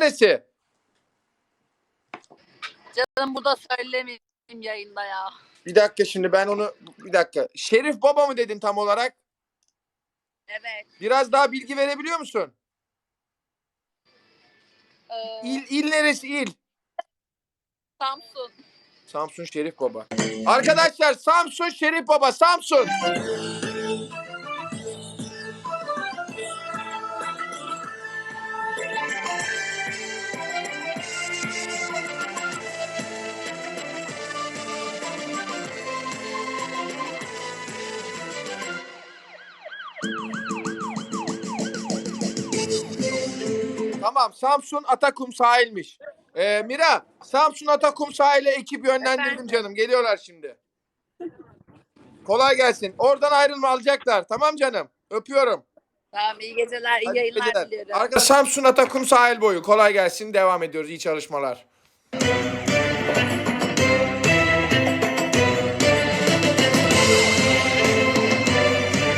neresi? Canım burada söylemeyeyim yayında ya. Bir dakika şimdi ben onu bir dakika. Şerif Baba mı dedin tam olarak? Evet. Biraz daha bilgi verebiliyor musun? Ee, İl, il neresi il? Samsun. Samsun Şerif Baba. Arkadaşlar Samsun Şerif Baba Samsun. Tamam Samsun Atakum sahilmiş. Ee, Mira Samsun Atakum sahile ekip yönlendirdim Efendim? canım. Geliyorlar şimdi. Kolay gelsin. Oradan ayrılma alacaklar. Tamam canım. Öpüyorum. Tamam iyi geceler, iyi Hadi yayınlar geceler. diliyorum. Arka Samsun Atakum sahil boyu. Kolay gelsin. Devam ediyoruz. İyi çalışmalar.